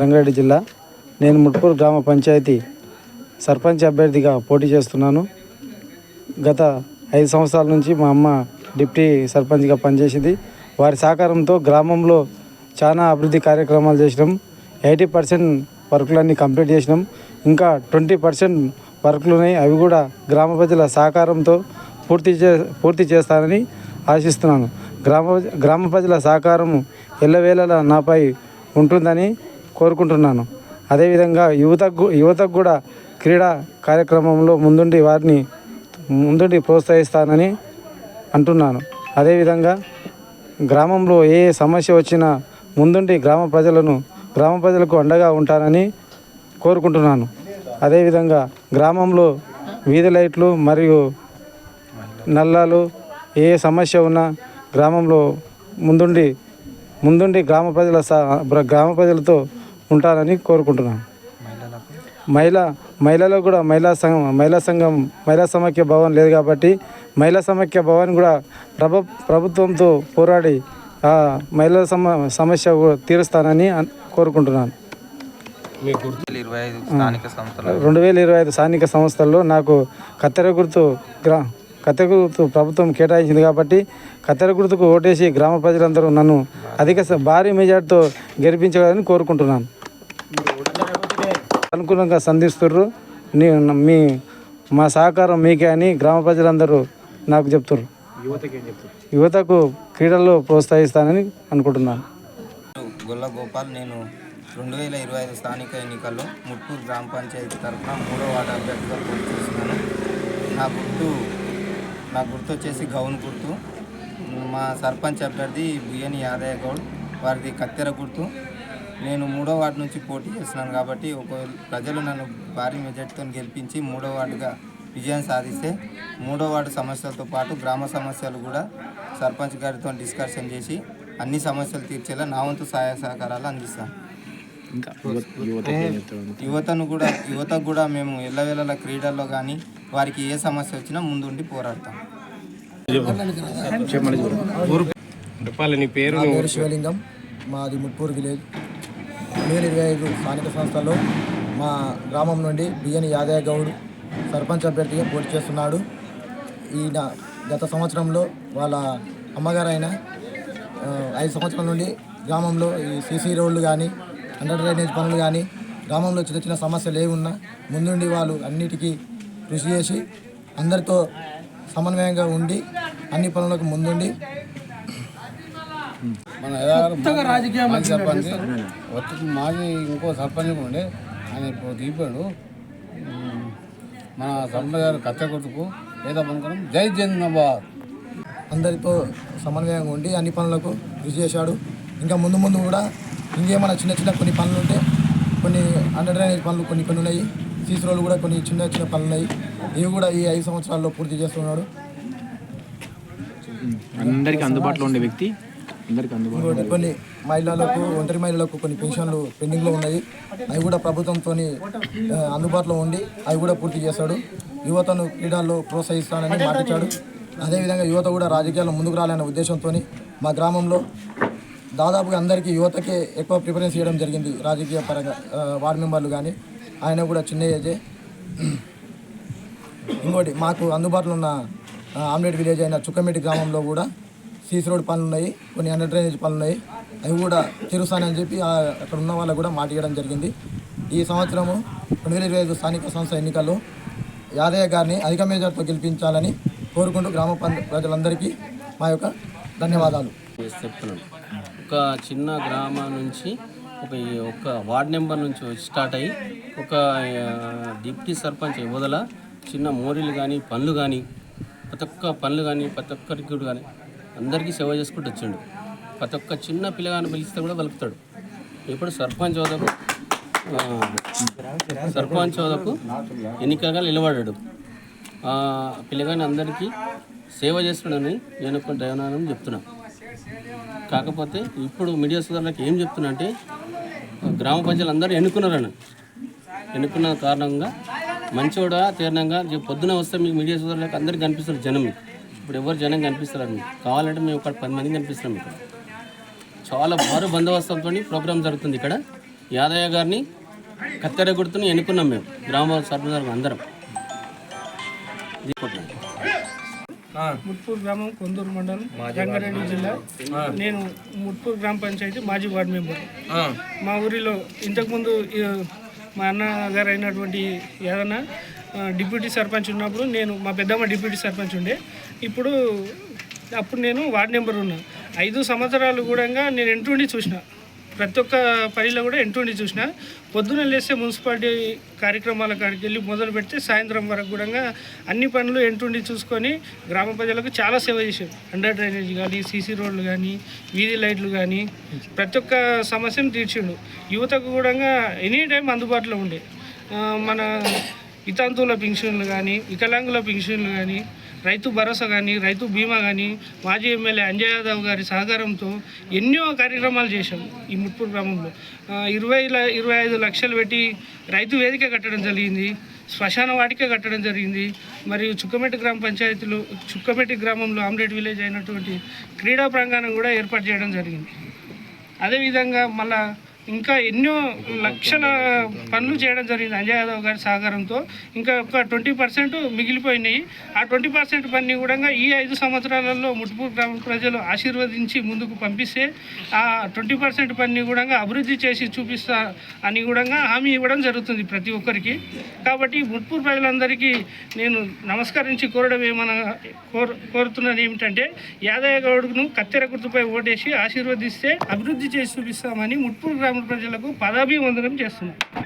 రంగారెడ్డి జిల్లా. నేను ముట్పూర్ గ్రామ పంచాయతీ సర్పంచ్ అభ్యర్థిగా పోటీ చేస్తున్నాను. గత ఐదు సంవత్సరాల నుంచి మా అమ్మ డిప్టీ సర్పంచ్గా పనిచేసింది. వారి సహకారంతో గ్రామంలో చాలా అభివృద్ధి కార్యక్రమాలు చేసినాం. ఎయిటీ పర్సెంట్ వర్కులన్నీ కంప్లీట్ చేసినాం. ఇంకా ట్వంటీ పర్సెంట్ వర్కులు ఉన్నాయి అవి కూడా గ్రామ ప్రజల సహకారంతో పూర్తి చే పూర్తి చేస్తానని ఆశిస్తున్నాను. గ్రామ గ్రామ ప్రజల సహకారం ఎల్లవేళలా నాపై ఉంటుందని కోరుకుంటున్నాను. అదేవిధంగా యువతకు యువతకు కూడా క్రీడా కార్యక్రమంలో ముందుండి వారిని ముందుండి ప్రోత్సహిస్తానని అంటున్నాను. అదేవిధంగా గ్రామంలో ఏ సమస్య వచ్చినా ముందుండి గ్రామ ప్రజలను గ్రామ ప్రజలకు అండగా ఉంటానని కోరుకుంటున్నాను. అదేవిధంగా గ్రామంలో వీధి లైట్లు మరియు నల్లాలు ఏ సమస్య ఉన్నా గ్రామంలో ముందుండి ముందుండి గ్రామ ప్రజల సా గ్రామ ప్రజలతో ఉంటానని కోరుకుంటున్నాను మహిళా మహిళలకు కూడా మహిళా సంఘం మహిళా సంఘం మహిళా సమాఖ్య భవన్ లేదు కాబట్టి మహిళా సమాఖ్య భవన్ కూడా ప్రభు ప్రభుత్వంతో పోరాడి ఆ మహిళల సమ సమస్య తీరుస్తానని కోరుకుంటున్నాను. రెండు వేల ఇరవై ఐదు స్థానిక సంస్థల్లో నాకు కత్తెర గుర్తు గ్రా కత్తెర గుర్తు ప్రభుత్వం కేటాయించింది కాబట్టి కత్తెర గుర్తుకు ఓటేసి గ్రామ ప్రజలందరూ నన్ను అధిక భారీ మెజార్టీతో గెలిపించాలని కోరుకుంటున్నాను. అనుకూలంగా సంధిస్తుర్రు. నీ మీ మా సహకారం మీకే అని గ్రామ ప్రజలందరూ నాకు చెప్తుర్రు. యువతకు క్రీడల్లో ప్రోత్సహిస్తానని అనుకుంటున్నాను. గొల్ల గోపాల్ నేను రెండు వేల ఇరవై ఐదు స్థానిక ఎన్నికల్లో ముట్టూరు గ్రామ పంచాయతీ తరఫున మూడో వార్డు అభ్యర్థిగా పోటీ చేస్తున్నాను. నా గుర్తు నా గుర్తు వచ్చేసి గౌన్ గుర్తు. మా సర్పంచ్ అభ్యర్థి బియ్యని యాదయ్య గౌడ్ వారిది కత్తెర గుర్తు. నేను మూడో వార్డు నుంచి పోటీ చేస్తున్నాను కాబట్టి ఒకవేళ ప్రజలు నన్ను భారీ మెజార్టీతో గెలిపించి మూడో వార్డుగా విజయం సాధిస్తే మూడో వార్డు సమస్యలతో పాటు గ్రామ సమస్యలు కూడా సర్పంచ్ గారితో డిస్కషన్ చేసి అన్ని సమస్యలు తీర్చేలా నా వంతు సహాయ సహకారాలు అందిస్తాను యువతను కూడా యువతకు కూడా మేము ఎల్లవేళల క్రీడల్లో కానీ వారికి ఏ సమస్య వచ్చినా ముందుండి పోరాడతాం. చెప్పాలి నీ పేరు నా పేరు శివలింగం. మాది ముట్పూర్ విలేజ్. రెండు ఇరవై ఐదు స్థానిక సంస్థల్లో మా గ్రామం నుండి బియ్యని యాదయ్య గౌడ్ సర్పంచ్ అభ్యర్థిగా పోటీ చేస్తున్నాడు. ఈయన గత సంవత్సరంలో వాళ్ళ అమ్మగారు ఐదు సంవత్సరాల నుండి గ్రామంలో ఈ సీసీ రోడ్లు కానీ అండర్ డ్రైనేజ్ పనులు కానీ గ్రామంలో చిన్న చిన్న సమస్యలు ఏమి ఉన్నా ముందుండి వాళ్ళు అన్నిటికీ కృషి చేసి అందరితో సమన్వయంగా ఉండి అన్ని పనులకు ముందుండి మన సర్పంచ్ వచ్చి మాది ఇంకో సర్పంచ్ కూడా ఉండే. ఆయన ఇప్పుడు దిగిపోయాడు. మన సర్పంచ్ గారు కచ్చ గుర్తుకు పేద పనుకోవడం జై జగన్నాబాద్ అందరితో సమన్వయంగా ఉండి అన్ని పనులకు కృషి చేశాడు. ఇంకా ముందు ముందు కూడా ఇంకేమైనా చిన్న చిన్న కొన్ని పనులు ఉంటే కొన్ని అండర్ డ్రైనేజ్ పనులు కొన్ని కొన్ని ఉన్నాయి. సీసీ రోడ్లు కూడా కొన్ని చిన్న చిన్న పనులు ఉన్నాయి. ఇవి కూడా ఈ ఐదు సంవత్సరాల్లో పూర్తి చేస్తున్నాడు. అందరికీ అందుబాటులో ఉండే వ్యక్తి కొన్ని మహిళలకు ఒంటరి మహిళలకు కొన్ని పెన్షన్లు పెండింగ్లో ఉన్నాయి. అవి కూడా ప్రభుత్వంతో అందుబాటులో ఉండి అవి కూడా పూర్తి చేశాడు యువతను క్రీడల్లో ప్రోత్సహిస్తానని మాటిచ్చాడు. అదేవిధంగా యువత కూడా రాజకీయాల్లో ముందుకు రాలనే ఉద్దేశంతో మా గ్రామంలో దాదాపుగా అందరికీ యువతకే ఎక్కువ ప్రిఫరెన్స్ ఇవ్వడం జరిగింది. రాజకీయ పరంగా వార్డు మెంబర్లు కానీ ఆయన కూడా చిన్న ఏజే. ఇంకోటి మాకు అందుబాటులో ఉన్న ఆమ్లెట్ విలేజ్ అయిన చుక్కమెట్టి గ్రామంలో కూడా సీసీ రోడ్ పనులు ఉన్నాయి కొన్ని అండర్ డ్రైనేజ్ పనులు ఉన్నాయి. అవి కూడా తెరుస్తానని చెప్పి అక్కడ ఉన్న వాళ్ళకు కూడా మాట ఇవ్వడం జరిగింది. ఈ సంవత్సరము రెండు వేల ఇరవై ఐదు స్థానిక సంస్థ ఎన్నికల్లో యాదయ్య గారిని అధిక మెజార్టీతో గెలిపించాలని కోరుకుంటూ గ్రామ ప్రజలందరికీ మా యొక్క ధన్యవాదాలు. చెప్తున్నాను. ఒక చిన్న గ్రామం నుంచి ఒక ఒక వార్డ్ నెంబర్ నుంచి స్టార్ట్ అయ్యి ఒక డిప్యూటీ డిప్టీ సర్పంచ్ వదల చిన్న మోరీలు కానీ పనులు కానీ ప్రతి ఒక్క పనులు కానీ ప్రతి ఒక్కరికి కానీ అందరికీ సేవ చేసుకుంటూ వచ్చిండు. ప్రతి ఒక్క చిన్న పిల్లగాని పిలిస్తే కూడా పలుకుతాడు ఇప్పుడు సర్పంచ్ హోదాకు సర్పంచ్ హోదాకు ఎన్నికగా నిలబడాడు ఆ పిల్లగాని అందరికీ సేవ చేస్తున్నాడని నేను ఒక దైవనాన్ని చెప్తున్నా. కాకపోతే ఇప్పుడు మీడియా సోదరులకు ఏం చెప్తున్నా అంటే గ్రామ పంచాయతీలు అందరూ ఎన్నుకున్నారని. ఎన్నుకున్న కారణంగా మంచోడా తీర్ణంగా రేపు పొద్దున వస్తే మీకు మీడియా సోదరులకు అందరికీ కనిపిస్తారు జనం ఇప్పుడు ఎవరు జనం కనిపిస్తారని కావాలంటే మేము ఒక పది మంది కనిపిస్తున్నాం ఇక్కడ. చాలా భారీ బందోబస్తులతో ప్రోగ్రామ్ జరుగుతుంది ఇక్కడ. యాదయ్య గారిని కత్తెర గుర్తుని ఎన్నుకున్నాం మేము. గ్రామ సర్పంచ్ అందరం. ముట్పూర్ గ్రామం కొందూరు మండలం రంగారెడ్డి జిల్లా. నేను ముట్పూర్ గ్రామ పంచాయతీ మాజీ వార్డు మెంబర్. మా ఊరిలో ఇంతకుముందు మా అన్న గారు అయినటువంటి ఏదన్నా డిప్యూటీ సర్పంచ్ ఉన్నప్పుడు నేను మా పెద్దమ్మ డిప్యూటీ సర్పంచ్ ఉండే. ఇప్పుడు అప్పుడు నేను వార్డ్ నెంబర్ ఉన్నా. ఐదు సంవత్సరాలు కూడా నేను ఎంటుండి చూసిన. ప్రతి ఒక్క పనిలో కూడా ఎంటుండి చూసిన. పొద్దున లేస్తే మున్సిపాలిటీ కార్యక్రమాల కాడికి వెళ్ళి మొదలు పెడితే సాయంత్రం వరకు కూడా అన్ని పనులు ఎంటుండి చూసుకొని గ్రామ ప్రజలకు చాలా సేవ చేశారు. అండర్ డ్రైనేజ్ కానీ సీసీ రోడ్లు కానీ వీధి లైట్లు కానీ ప్రతి ఒక్క సమస్యను తీర్చిండు. యువతకు కూడా ఎనీ టైం అందుబాటులో ఉండే. మన వితంతువుల పెన్షన్లు కానీ వికలాంగుల పెన్షన్లు కానీ రైతు భరోసా కానీ రైతు బీమా కానీ మాజీ ఎమ్మెల్యే అంజయ్ యాదవ్ గారి సహకారంతో ఎన్నో కార్యక్రమాలు చేశాం ఈ ముట్పూర్ గ్రామంలో. ఇరవై ఇరవై ఐదు లక్షలు పెట్టి రైతు వేదిక కట్టడం జరిగింది శ్మశాన వాటిక కట్టడం జరిగింది మరియు చుక్కమెట్టి గ్రామ పంచాయతీలు చుక్కమెట్టి గ్రామంలో ఆమ్లెట్ విలేజ్ అయినటువంటి క్రీడా ప్రాంగణం కూడా ఏర్పాటు చేయడం జరిగింది. అదేవిధంగా మళ్ళా ఇంకా ఎన్నో లక్షల పనులు చేయడం జరిగింది. అంజయ్ యాదవ్ గారి సహకారంతో ఇంకా ఒక ట్వంటీ పర్సెంట్ మిగిలిపోయినాయి. ఆ ట్వంటీ పర్సెంట్ పని కూడా ఈ ఐదు సంవత్సరాలలో ముట్టుపూర్ గ్రామ ప్రజలు ఆశీర్వదించి ముందుకు పంపిస్తే ఆ ట్వంటీ పర్సెంట్ పని కూడా అభివృద్ధి చేసి చూపిస్తా అని కూడా హామీ ఇవ్వడం జరుగుతుంది ప్రతి ఒక్కరికి. కాబట్టి ముట్పూర్ ప్రజలందరికీ నేను నమస్కరించి కోరడం ఏమన్నా కోరు కోరుతున్నది ఏమిటంటే యాదయ్య గౌడ్ను కత్తెర గుర్తుపై ఓటేసి ఆశీర్వదిస్తే అభివృద్ధి చేసి చూపిస్తామని ముట్పూర్ గ్రామ ప్రజలకు పదాభివందనం చేస్తున్నాం.